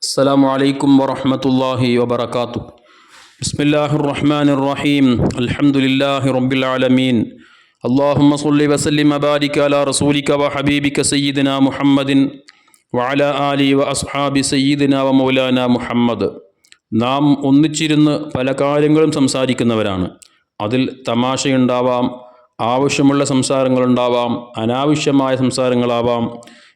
السلام عليكم ورحمة الله وبركاته بسم الله الرحمن الرحيم الحمد لله رب العالمين اللهم صل وسلم وبارك على رسولك وحبيبك سيدنا محمد وعلى آله وأصحاب سيدنا ومولانا محمد നാം ഒന്നിച്ചിരുന്ന് പല കാര്യങ്ങളും സംസാരിക്കുന്നവരാണ് അതിൽ തമാശയുണ്ടാവാം ആവശ്യമുള്ള സംസാരങ്ങളുണ്ടാവാം അനാവശ്യമായ സംസാരങ്ങളാവാം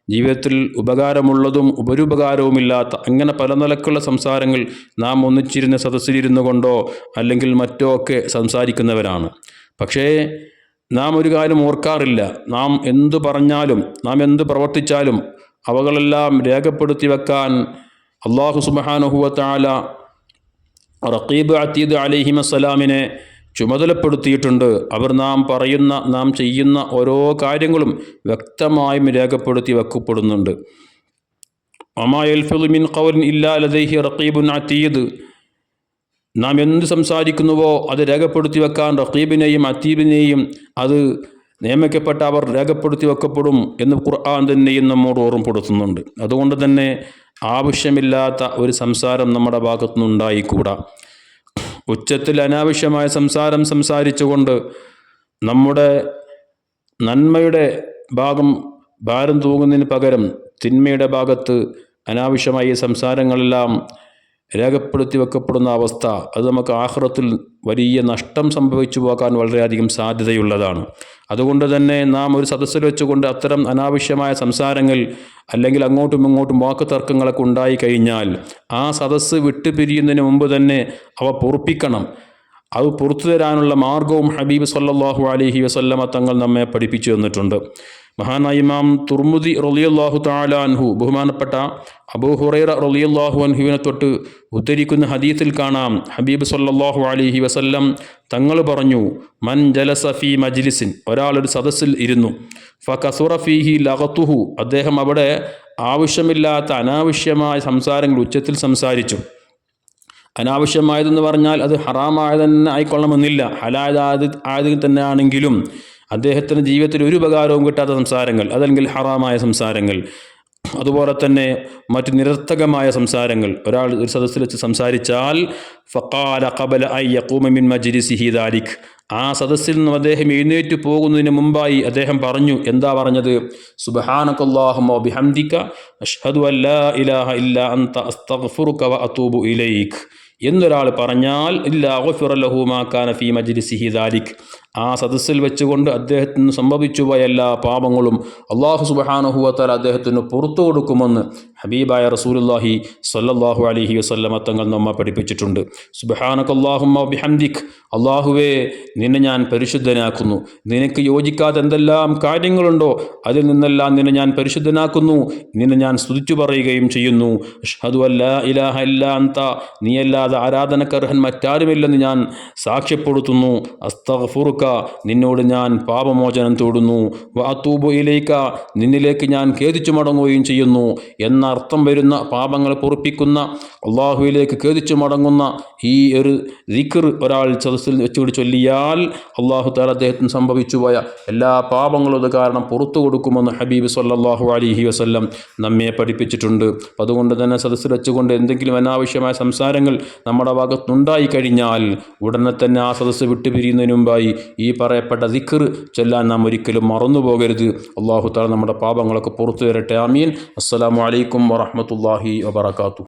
ജീവിതത്തിൽ ഉപകാരമുള്ളതും ഉപരുപകാരവുമില്ലാത്ത അങ്ങനെ പല നിലക്കുള്ള സംസാരങ്ങൾ നാം ഒന്നിച്ചിരുന്ന് സദസ്സിലിരുന്നു കൊണ്ടോ അല്ലെങ്കിൽ മറ്റോ ഒക്കെ സംസാരിക്കുന്നവരാണ്. പക്ഷേ നാം ഒരു കാര്യം ഓർക്കാറില്ല. നാം എന്തു പറഞ്ഞാലും നാം എന്തു പ്രവർത്തിച്ചാലും അവകളെല്ലാം രേഖപ്പെടുത്തി വെക്കാൻ അള്ളാഹു സുബാനുഹുവത്താല റക്കീബ് അത്തീദ് അലിഹിമസ്സലാമിനെ ചുമതലപ്പെടുത്തിയിട്ടുണ്ട്. അവർ നാം പറയുന്ന നാം ചെയ്യുന്ന ഓരോ കാര്യങ്ങളും വ്യക്തമായും രേഖപ്പെടുത്തി വെക്കപ്പെടുന്നുണ്ട്. അമായൽഫുമിൻ കൗൻ ഇല്ലാ ലദൈഹി റക്കീബുൻ അതീദ്. നാം എന്ത് സംസാരിക്കുന്നുവോ അത് രേഖപ്പെടുത്തി വെക്കാൻ റക്കീബിനെയും അതീബിനെയും അത് നിയമിക്കപ്പെട്ട അവർ രേഖപ്പെടുത്തി വെക്കപ്പെടും എന്ന് ഖുർആൻ തന്നെയും നമ്മോട് ഓർമ്മപ്പെടുത്തുന്നുണ്ട്. അതുകൊണ്ട് തന്നെ ആവശ്യമില്ലാത്ത ഒരു സംസാരം നമ്മുടെ ഭാഗത്തുനിന്നുണ്ടായിക്കൂടാ. ഉച്ചത്തിൽ അനാവശ്യമായ സംസാരം സംസാരിച്ചുകൊണ്ട് നമ്മുടെ നന്മയുടെ ഭാഗം ഭാരം തൂങ്ങുന്നതിന് പകരം തിന്മയുടെ ഭാഗത്ത് അനാവശ്യമായ സംസാരങ്ങളെല്ലാം രേഖപ്പെടുത്തി വെക്കപ്പെടുന്ന അവസ്ഥ അത് നമുക്ക് ആഹ്റത്തിൽ വലിയ നഷ്ടം സംഭവിച്ചു പോകാൻ വളരെയധികം സാധ്യതയുള്ളതാണ്. അതുകൊണ്ട് തന്നെ നാം ഒരു സദസ്സിൽ വെച്ചുകൊണ്ട് അത്തരം അനാവശ്യമായ സംസാരങ്ങൾ അല്ലെങ്കിൽ അങ്ങോട്ടും ഇങ്ങോട്ടും വാക്ക് തർക്കങ്ങളൊക്കെ ഉണ്ടായി കഴിഞ്ഞാൽ ആ സദസ്സ് വിട്ടുപിരിയുന്നതിന് മുമ്പ് തന്നെ അവ പൊറുപ്പിക്കണം. അത് പുറത്തു തരാനുള്ള മാർഗവും ഹബീബ് സല്ലാഹു അലഹി വസല്ലമ തങ്ങൾ നമ്മെ പഠിപ്പിച്ചു തന്നിട്ടുണ്ട്. മഹാനായ ഇമാം തുർമുദി റൊലിയല്ലാഹു താലാൻഹു ബഹുമാനപ്പെട്ട അബൂ ഹുറൈറ റൊലിയല്ലാഹു അൻഹുവിനെ തൊട്ട് ഉദ്ധരിക്കുന്ന ഹദീത്തിൽ കാണാം. ഹബീബ് സല്ലാഹു അലിഹി വസല്ലം തങ്ങൾ പറഞ്ഞു മൻ ജലസഫി മജ്ലിസിൻ ഒരാളൊരു സദസ്സിൽ ഇരുന്നു. ഫ കസുറഫിഹി ലഹത്തുഹു അദ്ദേഹം അവിടെ ആവശ്യമില്ലാത്ത അനാവശ്യമായ സംസാരങ്ങൾ ഉച്ചത്തിൽ സംസാരിച്ചു. അനാവശ്യമായതെന്ന് പറഞ്ഞാൽ അത് ഹറാമായതന്നെ ആയിക്കൊള്ളണമെന്നില്ല. ഹലായത് ആയതിൽ തന്നെ ആണെങ്കിലും അദ്ദേഹത്തിന്റെ ജീവിതത്തിൽ ഒരു ഉപകാരവും കിട്ടാത്ത സംസാരങ്ങൾ അതല്ലെങ്കിൽ ഹറാമായ സംസാരങ്ങൾ അതുപോലെ തന്നെ മറ്റ് നിരർത്ഥകമായ സംസാരങ്ങൾ. ഒരാൾ ഒരു സദസ്സിൽ വെച്ച് സംസാരിച്ചാൽ ഫക്കാല കബല ഐ യക്കൂമിൻ മജിരിസിഹി ദാലിഖ് ആ സദസ്സിൽ നിന്നും അദ്ദേഹം എഴുന്നേറ്റ് പോകുന്നതിന് മുമ്പായി അദ്ദേഹം പറഞ്ഞു എന്താ പറഞ്ഞത്? സുബഹാനക്കല്ലാഹുമോ ബിഹംദിക അഷ്ഹദു അല്ലാ ഇലാഹ ഇല്ല വ അതൂബു ഇലൈക്. എന്നൊരാൾ പറഞ്ഞാൽ ഇല്ല കാന ഫീ മജ്ലിസിഹി ദാലിക്. ആ സദസ്സിൽ വെച്ചുകൊണ്ട് അദ്ദേഹത്തിന് സംഭവിച്ചു പോയ എല്ലാ പാപങ്ങളും അള്ളാഹു സുബഹാനുഹുവത്താൽ അദ്ദേഹത്തിന് പുറത്തു കൊടുക്കുമെന്ന് ഹബീബായ റസൂലുല്ലാഹി സല്ലല്ലാഹു അലഹി വസ്ല്ലമ തങ്ങൾ നമ്മ പഠിപ്പിച്ചിട്ടുണ്ട്. സുബഹാനക്കല്ലാഹുമ്മ ബിഹംദിഖ് അള്ളാഹുവേ നിന്നെ ഞാൻ പരിശുദ്ധനാക്കുന്നു. നിനക്ക് യോജിക്കാത്ത എന്തെല്ലാം കാര്യങ്ങളുണ്ടോ അതിൽ നിന്നെല്ലാം നിന്നെ ഞാൻ പരിശുദ്ധനാക്കുന്നു. നിന്നെ ഞാൻ സ്തുതിച്ചു പറയുകയും ചെയ്യുന്നു. അഷ്ഹദു അല്ലാ ഇലാഹ ഇല്ലാ അന്ത നീയല്ലാതെ ആരാധനക്കർഹൻ മറ്റാരുമില്ലെന്ന് ഞാൻ സാക്ഷ്യപ്പെടുത്തുന്നു. നിന്നോട് ഞാൻ പാപമോചനം തേടുന്നു. വാത്തൂബു ഇലൈക്ക നിന്നിലേക്ക് ഞാൻ ഖേദിച്ചു മടങ്ങുകയും ചെയ്യുന്നു. എന്ന അർത്ഥം വരുന്ന പാപങ്ങളെ പൊറുപ്പിക്കുന്ന അള്ളാഹുവിലേക്ക് ഖേദിച്ചു മടങ്ങുന്ന ഈ ഒരു ദിക്കർ ഒരാൾ സദസ്സിൽ വെച്ചുകൂടി ചൊല്ലിയാൽ അള്ളാഹു താല അദ്ദേഹത്തിന് സംഭവിച്ചു പോയ എല്ലാ പാപങ്ങളും അത് കാരണം പുറത്തു കൊടുക്കുമെന്ന് ഹബീബ് സല്ലാഹു അലിഹി വസ്ല്ലം നമ്മെ പഠിപ്പിച്ചിട്ടുണ്ട്. അതുകൊണ്ട് തന്നെ സദസ്സിൽ വെച്ചുകൊണ്ട് എന്തെങ്കിലും അനാവശ്യമായ സംസാരങ്ങൾ നമ്മുടെ ഭാഗത്തുനിന്നുണ്ടായി കഴിഞ്ഞാൽ ഉടനെ തന്നെ ആ സദസ്സ് വിട്ടുപിരിയുന്നതിന് മുമ്പായി ഈ പറയപ്പെട്ട ദിക്കർ ചൊല്ലാൻ നാം ഒരിക്കലും മറന്നു പോകരുത്. അള്ളാഹു താല നമ്മുടെ പാപങ്ങളൊക്കെ പുറത്തു തരട്ടെ ആമീൻ. അസ്സലാമു അലൈക്കും വറഹമത്തല്ലാഹി വബർക്കാത്തു